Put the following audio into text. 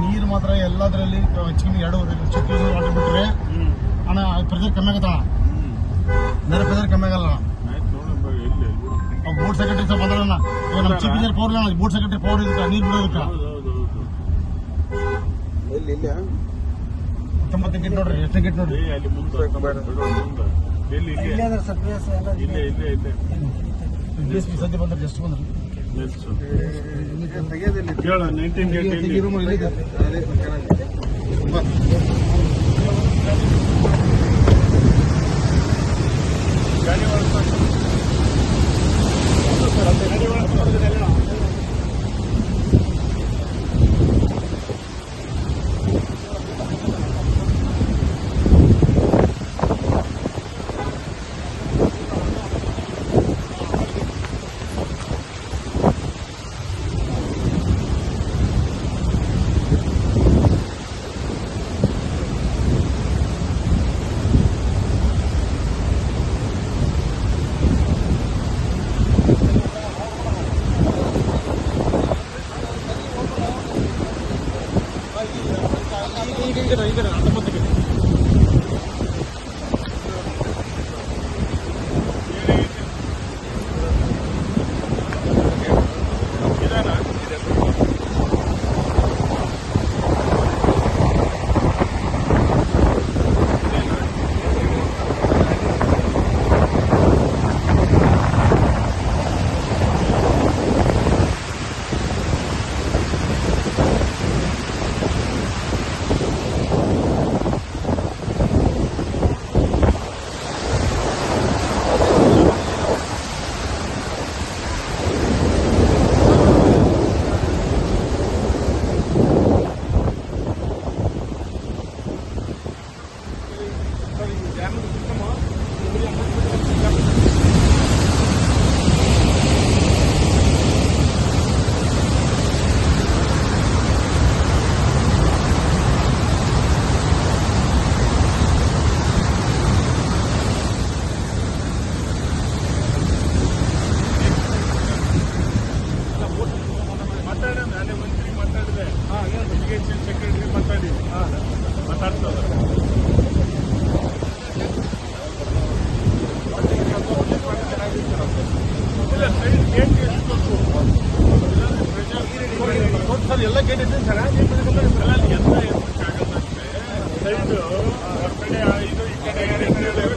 ನೀರು ಮಾತ್ರ ಎಲ್ಲದರಲ್ಲಿ ಹೆಚ್ಚಿಗೆ ಎರಡು ಚಿಕ್ಕ ವಾಟರ್ ಬಿಟ್ರೆ ಅಣ್ಣ ಪ್ರೆಷರ್ ಕಮ್ಮಿ ಆಗತ್ತ? ಬೇರೆ ಪ್ರೆಷರ್ ಕಮ್ಮಿ ಆಗಲ್ಲ. ಬೋರ್ಡ್ ಸೆಕ್ರೆಟರಿ ಸ್ವಲ್ಪ ಬಂದ್ರಣ್ಣ ಈಗ ನಮ್ಮ ಚೀಫ್ ಇಂಜಿನಿಯರ್ ಪವರ್ ಇಲ್ಲ ಬೋರ್ಡ್ ಸೆಕ್ರೆಟರಿ ಪವರ್ ಇದಕ್ಕೆ ನೀರು ಬಿಡೋದಕ್ಕ? ಹತ್ತೊಂಬತ್ತು ಗೇಟ್ ನೋಡ್ರಿ ಎಷ್ಟು ಗೇಟ್ ನೋಡ್ರಿ? ಇಲ್ಲೇ ಇಲ್ಲೇ ಇಲ್ಲೇ ಸದ್ಯ ಬಂದ್ರೆ ಜಸ್ಟ್ ಬಂದ್ರಿ. ಕೇಳ ನೈನ್ಟೀನ್ ಗೇಟ್ ಈಗ ಈಗ ಮಾತಾಡಿದೆ. ಸೆಕ್ರೆಟರಿ ಮಾತಾಡಿ. ಮಾತಾಡ್ತದ ಸೈಡ್ ಎಲ್ಲ ಗೇಟ್ ಇದೆ ಸರ್. ಎಲ್ಲ ಎತ್ತಕ್ಕಾಗಲ್ಲ ಸೈಡ್ ಆ ಕಡೆ ಆ ಇದು ಈ ಕಡೆ